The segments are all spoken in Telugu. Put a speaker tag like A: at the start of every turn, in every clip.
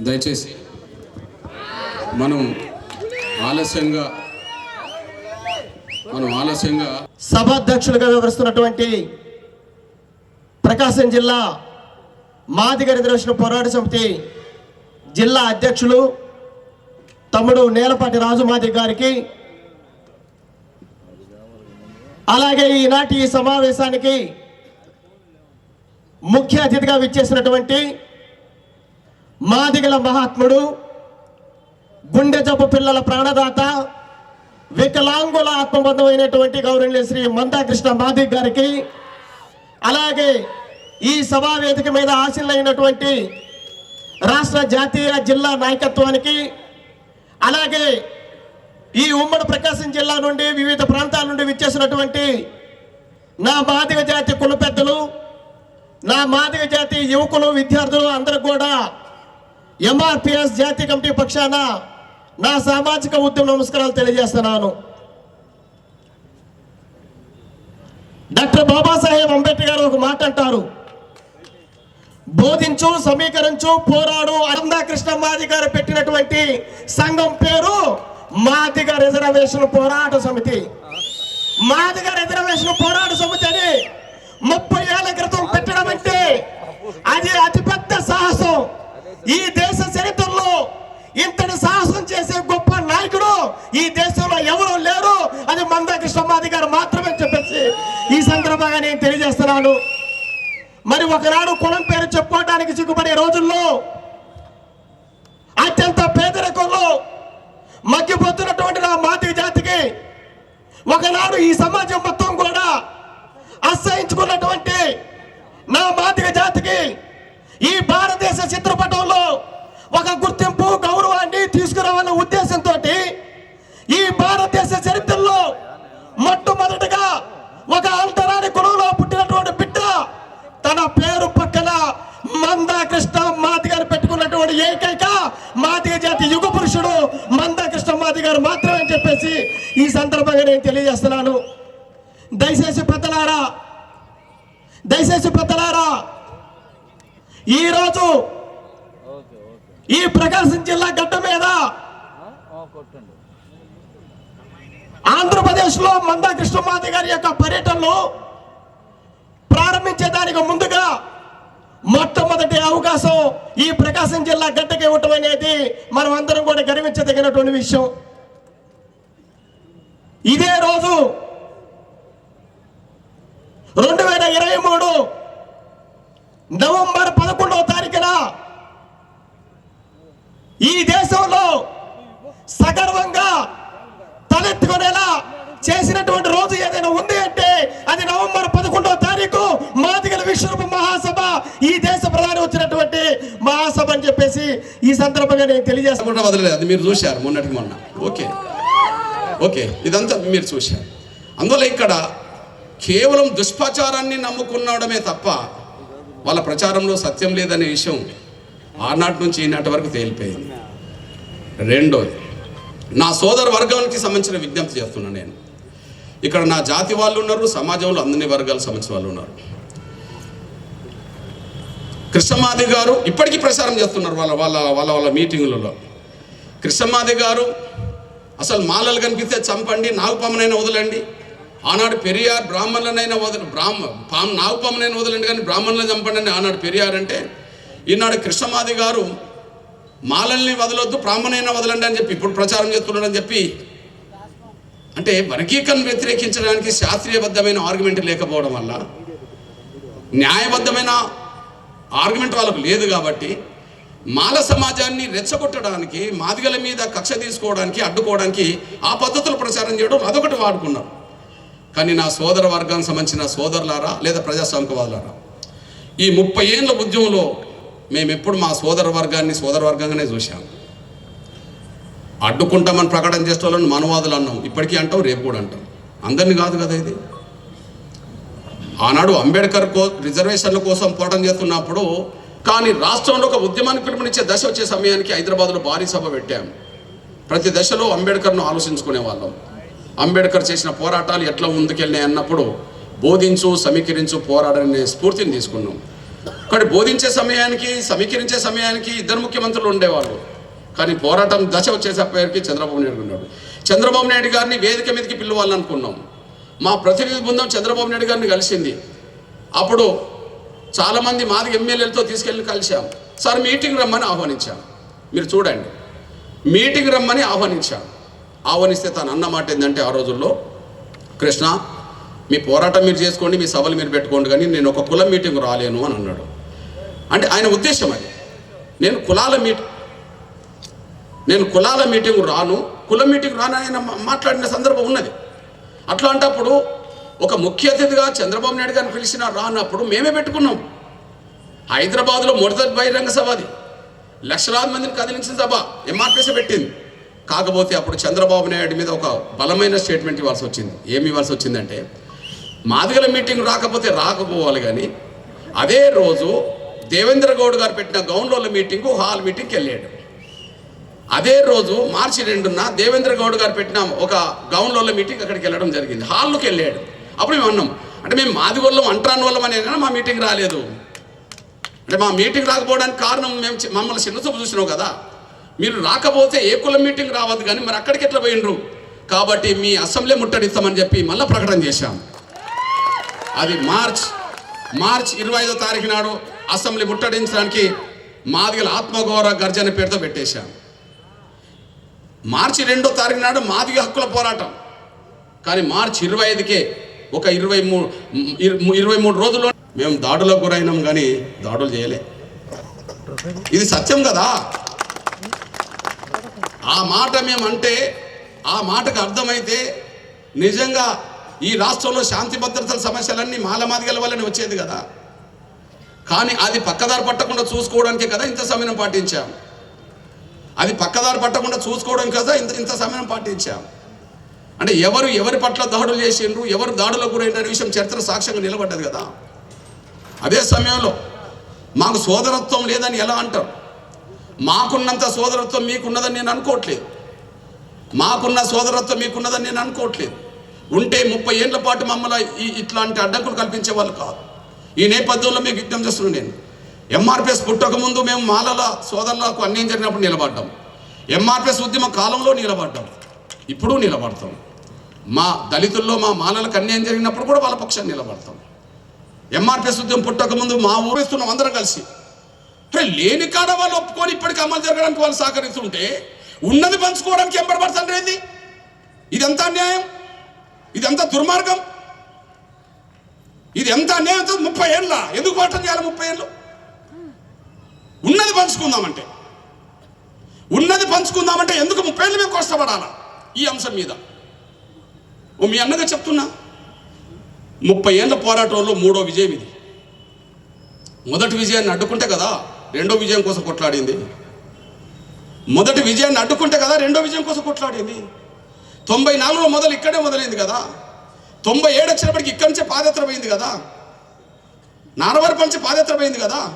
A: దయచేసి మనం ఆలస్యంగా మనం ఆలస్యంగా
B: సభాధ్యక్షులుగా వివరిస్తున్నటువంటి ప్రకాశం జిల్లా మాదిగ రిజర్వేషన్ పోరాట సమితి జిల్లా అధ్యక్షులు తమ్ముడు నేలపాటి రాజుమాది గారికి అలాగే ఈనాటి ఈ సమావేశానికి ముఖ్య అతిథిగా విచ్చేసినటువంటి మాదిగల మహాత్ముడు గుండె జబ్బు పిల్లల ప్రాణదాత వికలాంగుల ఆత్మబంధమైనటువంటి గౌరవనీయ శ్రీ మందాకృష్ణ మాదిక్ గారికి అలాగే ఈ సభా వేదిక మీద ఆశీలైనటువంటి రాష్ట్ర జాతీయ జిల్లా నాయకత్వానికి అలాగే ఈ ఉమ్మడి ప్రకాశం జిల్లా నుండి వివిధ ప్రాంతాల నుండి విచ్చేసినటువంటి నా మాదిగ జాతి కుల పెద్దలు నా మాదిగ జాతి యువకులు విద్యార్థులు అందరూ కూడా ఎంఆర్పిఎస్ జాతీయ కమిటీ పక్షాన నా సామాజిక ఉద్యమ నమస్కారాలు తెలియజేస్తున్నాను. డాక్టర్ బాబాసాహెబ్ అంబేద్కర్ గారు ఒక మాట అంటారు. బోధించు సమీకరించు పోరాడు అనందా కృష్ణమాది గారు పెట్టినటువంటి సంఘం పేరు మాదిగ రిజర్వేషన్ పోరాట సమితి. మాదిగ రిజర్వేషన్ పోరాట సమితి అని ముప్పై ఏళ్ళ క్రితం పెట్టడం అంటే అది అతిపెద్ద సాహసం. ఈ దేశ చరిత్రలో ఇంతటి సాహసం చేసే గొప్ప నాయకుడు ఈ దేశంలో ఎవరు లేరు అది మందా మాది గారు మాత్రమే చెప్పేసి ఈ సందర్భంగా నేను తెలియజేస్తున్నాను. మరి ఒకనాడు కులం పేరు చెప్పుకోవడానికి సిగ్గుపడే రోజుల్లో అత్యంత పేదరికంలో మగ్గిపోతున్నటువంటి నా మాతి జాతికి ఒకనాడు ఈ సమాజం మొత్తం కూడా అసహించుకున్నటువంటి నా మాదిగ జాతికి ఈ భారతదేశ చిత్రపటంలో ఒక గుర్తింపు గౌరవాన్ని తీసుకురావాలనే ఉద్దేశంతో ఈ భారతదేశ చరిత్రలో మొట్టమొదటిగా ఒక అంతరాని కులంలో పుట్టినటువంటి బిడ్డ తన పేరు పక్కన మందా కృష్ణ మాది గారు పెట్టుకున్నటువంటి ఏకైక మాదిగ జాతి యుగ పురుషుడు మందా కృష్ణ మాది గారు మాత్రమే అని చెప్పేసి ఈ సందర్భంగా నేను తెలియజేస్తున్నాను దయచేసి పెద్దలారా దయచేసి పెద్దలారా ఈరోజు ఈ ప్రకాశం జిల్లా గడ్డ మీద ఆంధ్రప్రదేశ్లో మందా కృష్ణమాది గారి యొక్క పర్యటనలో ప్రారంభించేదానికి ముందుగా మొట్టమొదటి అవకాశం ఈ ప్రకాశం జిల్లా గడ్డకి ఇవ్వటం అనేది మనం అందరం కూడా గర్వించదగినటువంటి విషయం. ఇదే రోజు రెండు వేల ఇరవై మూడు నవంబర్ పదకొండవ తారీఖున ఈ దేశంలో సగర్వంగా తలెత్తుకునేలా చేసినటువంటి రోజు ఏదైనా ఉంది అంటే అది నవంబర్ పదకొండవ తారీఖు మాదిగల విశ్వరూప మహాసభ ఈ దేశ ప్రధాని వచ్చినటువంటి మహాసభ అని చెప్పేసి ఈ సందర్భంగా నేను తెలియజేస్తాను
A: వదలలేదు అది మీరు చూశారు మొన్నటికి మొన్న. ఓకే. ఓకే ఇదంతా మీరు చూశారు. అందువల్ల ఇక్కడ కేవలం దుష్ప్రచారాన్ని నమ్ముకున్నడమే తప్ప వాళ్ళ ప్రచారంలో సత్యం లేదనే విషయం ఆనాటి నుంచి ఈనాటి వరకు తేలిపోయింది. రెండోది నా సోదర వర్గానికి సంబంధించిన విజ్ఞప్తి చేస్తున్నాను నేను. ఇక్కడ నా జాతి వాళ్ళు ఉన్నారు సమాజంలో అన్ని వర్గాలకు సంబంధించిన వాళ్ళు ఉన్నారు. కృష్ణమాది గారు ఇప్పటికీ ప్రచారం చేస్తున్నారు వాళ్ళ వాళ్ళ వాళ్ళ వాళ్ళ మీటింగులలో. కృష్ణమాది గారు అసలు మాలలు కనిపిస్తే చంపండి నాగుపామునైనా వదలండి. ఆనాడు పెరియార్ బ్రాహ్మణులనైనా వదల బ్రాహ్మ పాము నాగుపామునైనా వదలండి కానీ బ్రాహ్మణులను చంపండి అని ఆనాడు పెరియార్ అంటే ఈనాడు కృష్ణమాది గారు మాలల్ని వదలొద్దు బ్రాహ్మణైనా వదలండి అని చెప్పి ఇప్పుడు ప్రచారం చేస్తున్నాడని చెప్పి అంటే వర్గీకరణ వ్యతిరేకించడానికి శాస్త్రీయబద్ధమైన ఆర్గ్యుమెంట్ లేకపోవడం వల్ల న్యాయబద్ధమైన ఆర్గ్యుమెంట్ వాళ్ళకు లేదు కాబట్టి మాల సమాజాన్ని రెచ్చగొట్టడానికి మాదిగల మీద కక్ష తీసుకోవడానికి అడ్డుకోవడానికి ఆ పద్ధతులు ప్రచారం చేయడం అదొకటి వాడుకున్నారు. కానీ నా సోదర వర్గానికి సంబంధించిన సోదరులారా లేదా ప్రజాస్వామికవాదులారా ఈ ముప్పై ఏళ్ళ ఉద్యమంలో మేము ఎప్పుడు మా సోదర వర్గాన్ని సోదర వర్గంగానే చూసాం అడ్డుకుంటామని ప్రకటన చేసే వాళ్ళని మనవాదులు అన్నాం. ఇప్పటికీ అంటాం రేపు కూడా అంటాం. అందరిని కాదు కదా ఇది. ఆనాడు అంబేద్కర్ కో రిజర్వేషన్ల కోసం పోరాటం చేస్తున్నప్పుడు కానీ రాష్ట్రంలో ఒక ఉద్యమాన్ని పిలుపునిచ్చే దశ వచ్చే సమయానికి హైదరాబాద్లో భారీ సభ పెట్టాం. ప్రతి దశలో అంబేద్కర్ను ఆలోచించుకునే వాళ్ళం. అంబేద్కర్ చేసిన పోరాటాలు ఎట్లా ముందుకెళ్ళినాయి అన్నప్పుడు బోధించు సమీకరించు పోరాడనే స్ఫూర్తిని తీసుకున్నాం. కానీ బోధించే సమయానికి సమీకరించే సమయానికి ఇద్దరు ముఖ్యమంత్రులు ఉండేవాళ్ళు. కానీ పోరాటం దశ వచ్చేసరికి చంద్రబాబు నాయుడు ఉన్నాడు చంద్రబాబు నాయుడు గారిని వేదిక మీదకి పిలవాలనుకున్నాం. మా ప్రతినిధి బృందం చంద్రబాబు నాయుడు గారిని కలిసింది. అప్పుడు చాలామంది మాది ఎమ్మెల్యేలతో తీసుకెళ్ళి కలిశాం. సార్ మీటింగ్ రమ్మని ఆహ్వానించాం. మీరు చూడండి. మీటింగ్ రమ్మని ఆహ్వానించాం. ఆహ్వానిస్తే తను అన్నమాట ఏంటంటే ఆ రోజుల్లో కృష్ణ మీ పోరాటం మీరు చేసుకోండి మీ సభలు మీరు పెట్టుకోండి కానీ నేను ఒక కుల మీటింగ్ రాలేను అని అన్నాడు. అంటే ఆయన ఉద్దేశం అది. నేను కులాల మీట్ నేను కులాల మీటింగ్ రాను కుల మీటింగ్ రాను ఆయన మాట్లాడిన సందర్భం ఉన్నది. అట్లాంటప్పుడు ఒక ముఖ్య అతిథిగా చంద్రబాబు నాయుడు గారిని పిలిచిన రానప్పుడు మేమే పెట్టుకున్నాం. హైదరాబాద్లో మొదటి బహిరంగ సభ అది. లక్షలాది మందిని కదిలించిన సభ ఎంఆర్పీసీ పెట్టింది. కాకపోతే అప్పుడు చంద్రబాబు నాయుడు మీద ఒక బలమైన స్టేట్మెంట్ ఇవ్వాల్సి వచ్చింది. ఏమి ఇవ్వాల్సి వచ్చిందంటే మాదిగల మీటింగ్ రాకపోతే రాకపోవాలి కానీ అదే రోజు దేవేంద్ర గౌడ్ గారు పెట్టిన గౌన్లోల మీటింగు హాల్ మీటింగ్కి వెళ్ళాడు. అదే రోజు మార్చి రెండున దేవేంద్ర గౌడ్ గారు పెట్టిన ఒక గౌన్లోల మీటింగ్ అక్కడికి వెళ్ళడం జరిగింది. హాల్లోకి వెళ్ళాడు. అప్పుడు మేము అన్నాం అంటే మేము మాది వాళ్ళం అంటరాని వాళ్ళం అనేది మా మీటింగ్ రాలేదు. అంటే మా మీటింగ్ రాకపోవడానికి కారణం మేము మమ్మల్ని చిన్న చూపు చూసినాం కదా. మీరు రాకపోతే ఏ కులం మీటింగ్ రావద్దు కానీ మరి అక్కడికి ఎట్లా పోయినరు కాబట్టి మీ అసెంబ్లీ ముట్టడిస్తామని చెప్పి మళ్ళీ ప్రకటన చేశాం. అది మార్చ్ మార్చ్ ఇరవై ఐదో తారీఖు నాడు అసెంబ్లీ ముట్టడించడానికి మాదిగల ఆత్మగౌరవ గర్జన పేరుతో పెట్టేశాం. మార్చి రెండో తారీఖు నాడు మాదిగ హక్కుల పోరాటం. కానీ మార్చి ఇరవై ఐదుకే ఒక ఇరవై మూడు ఇరవై మూడు రోజుల్లో మేము దాడులకు గురైనాం కానీ దాడులు చేయలే. ఇది సత్యం కదా? ఆ మాట మేమంటే ఆ మాటకు అర్థమైతే నిజంగా ఈ రాష్ట్రంలో శాంతి భద్రతల సమస్యలన్నీ మాలమాదిగల వల్లనే వచ్చేది కదా? కానీ అది పక్కదారి పట్టకుండా చూసుకోవడానికే కదా ఇంత సమయం పాటించాం. అది పక్కదారి పట్టకుండా చూసుకోవడం కదా ఇంత ఇంత సమయం పాటించాం. అంటే ఎవరు ఎవరి పట్ల దాడులు చేసిండ్రు ఎవరు దాడులకు గురైన విషయం చరిత్ర సాక్ష్యంగా నిలబడ్డది కదా. అదే సమయంలో మాకు సోదరత్వం లేదని ఎలా అంటారు మాకున్నంత సోదరత్వం మీకున్నదని నేను అనుకోవట్లేదు మాకున్న సోదరత్వం మీకున్నదని నేను అనుకోవట్లేదు ఉంటే ముప్పై ఏళ్ళ పాటు మమ్మల్ని ఇట్లాంటి అడ్డంకులు కల్పించే వాళ్ళు కాదు. ఈ నేపథ్యంలో మీకు విజ్ఞప్తి చేస్తున్నాను నేను. ఎంఆర్పిఎస్ పుట్టకముందు మేము మాలల సోదరులకు అన్యాయం జరిగినప్పుడు నిలబడ్డాం. ఎంఆర్పిఎస్ ఉద్యమ కాలంలో నిలబడ్డాం. ఇప్పుడు నిలబడతాం. మా దళితుల్లో మా మాలలకు అన్యాయం జరిగినప్పుడు కూడా వాళ్ళ పక్షాన్ని నిలబడతాం. ఎంఆర్పిఎస్ ఉద్యమం పుట్టకముందు మా ఊరిస్తున్నాం అందరం కలిసి. అరే లేని కాడ వాళ్ళు ఒప్పుకొని ఇప్పటికీ అమలు జరగడానికి వాళ్ళు సహకరిస్తుంటే ఉన్నది పంచుకోవడానికి ఎంబడబడతాండ్రు ఏంది? ఇదంతా అన్యాయం? ఇదంతా దుర్మార్గం? ఇది ఎంత అన్యాయం? ముప్పై ఏళ్ళ? ఎందుకు పోవటం చేయాలి ముప్పై ఏళ్ళు? ఉన్నది పంచుకుందామంటే. ఉన్నది పంచుకుందామంటే ఎందుకు ముప్పై మేము కష్టపడాలా ఈ అంశం మీద? ఓ మీ అన్నగా చెప్తున్నా. ముప్పై ఏళ్ళ పోరాటంలో మూడో విజయం ఇది. మొదటి విజయాన్ని అడ్డుకుంటే కదా రెండో విజయం కోసం కొట్లాడింది. మొదటి విజయాన్ని అడ్డుకుంటే కదా రెండో విజయం కోసం కొట్లాడింది. తొంభై నాలుగులో మొదలు ఇక్కడే మొదలైంది కదా. తొంభై ఏడు వచ్చినప్పటికి ఇక్కడి నుంచే పాదయాత్ర పోయింది కదా. నానవరపు పాదయాత్ర పోయింది కదా.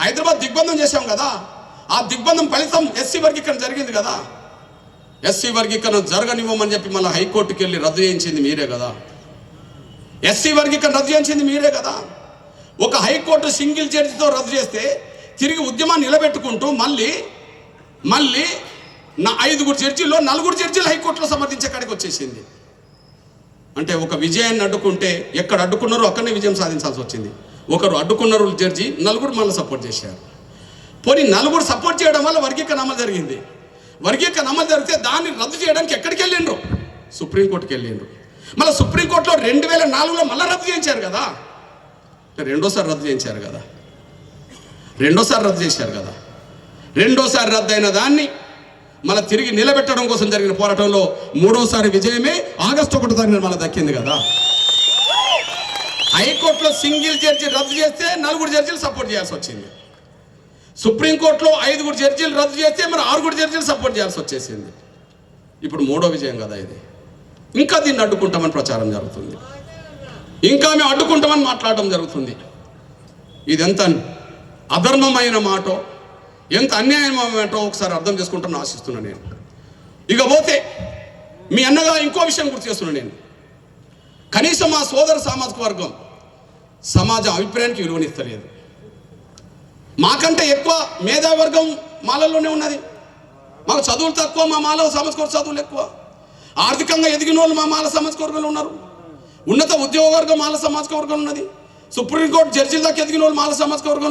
A: హైదరాబాద్ దిగ్బంధం చేశాం కదా. ఆ దిగ్బంధం ఫలితం ఎస్సీ వర్గీకరణ జరిగింది కదా. ఎస్సీ వర్గీకరణ జరగనివ్వమని చెప్పి మళ్ళీ హైకోర్టుకి వెళ్ళి రద్దు చేయించింది మీరే కదా. ఎస్సీ వర్గీకరణ రద్దు చేయించింది మీరే కదా. ఒక హైకోర్టు సింగిల్ జడ్జితో రద్దు చేస్తే తిరిగి ఉద్యమాన్ని నిలబెట్టుకుంటూ మళ్ళీ మళ్ళీ నా ఐదుగురు జడ్జీల్లో నలుగురు జడ్జీలు హైకోర్టులో సమర్థించే కాడికి వచ్చేసింది. అంటే ఒక విజయాన్ని అడ్డుకుంటే ఎక్కడ అడ్డుకున్నారో అక్కడనే విజయం సాధించాల్సి వచ్చింది. ఒకరు అడ్డుకున్నారు జడ్జి నలుగురు మళ్ళీ సపోర్ట్ చేశారు. పోనీ నలుగురు సపోర్ట్ చేయడం వల్ల వర్గీకరణ అమలు జరిగింది. వర్గీకరణ అమలు జరిగితే దాన్ని రద్దు చేయడానికి ఎక్కడికి వెళ్ళిండ్రు? సుప్రీంకోర్టుకి వెళ్ళిండ్రు. మళ్ళీ సుప్రీంకోర్టులో రెండు వేల నాలుగులో మళ్ళీ రద్దు చేయించారు కదా. రెండోసారి రద్దు చేయించారు కదా. రెండోసారి రద్దు చేశారు కదా. రెండోసారి రద్దు అయిన దాన్ని మళ్ళీ తిరిగి నిలబెట్టడం కోసం జరిగిన పోరాటంలో మూడోసారి విజయమే ఆగస్టు ఒకటో తారీఖున మళ్ళీ దక్కింది కదా. హైకోర్టులో సింగిల్ జడ్జి రద్దు చేస్తే నలుగురు జడ్జీలు సపోర్ట్ చేయాల్సి వచ్చింది. సుప్రీంకోర్టులో ఐదుగురు జడ్జీలు రద్దు చేస్తే మరి ఆరుగురు జడ్జీలు సపోర్ట్ చేయాల్సి వచ్చేసింది. ఇప్పుడు మూడో విజయం కదా ఇది. ఇంకా దీన్ని అడ్డుకుంటామని ప్రచారం జరుగుతుంది. ఇంకా మేము అడ్డుకుంటామని మాట్లాడడం జరుగుతుంది. ఇది ఎంత అధర్మమైన మాటో ఎంత అన్యాయమేటో ఒకసారి అర్థం చేసుకుంటాను ఆశిస్తున్నాను నేను. ఇక పోతే మీ అన్నగా ఇంకో విషయం గుర్తు చేస్తున్నాను నేను. కనీసం మా సోదర సామాజిక వర్గం సమాజ అభిప్రాయానికి విలువనిస్తలేదు మాకంటే ఎక్కువ మేధావర్గం మాలల్లోనే ఉన్నది. మాకు చదువులు తక్కువ మా మాల సామాజిక చదువులు ఎక్కువ. ఆర్థికంగా ఎదిగిన వాళ్ళు మా మాల సమస్కవర్గంలో ఉన్నారు. ఉన్నత ఉద్యోగ వర్గం మాల సామాజిక వర్గం ఉన్నది. సుప్రీంకోర్టు జడ్జిల దాకా ఎదిగిన వాళ్ళు మాల సామాజిక వర్గం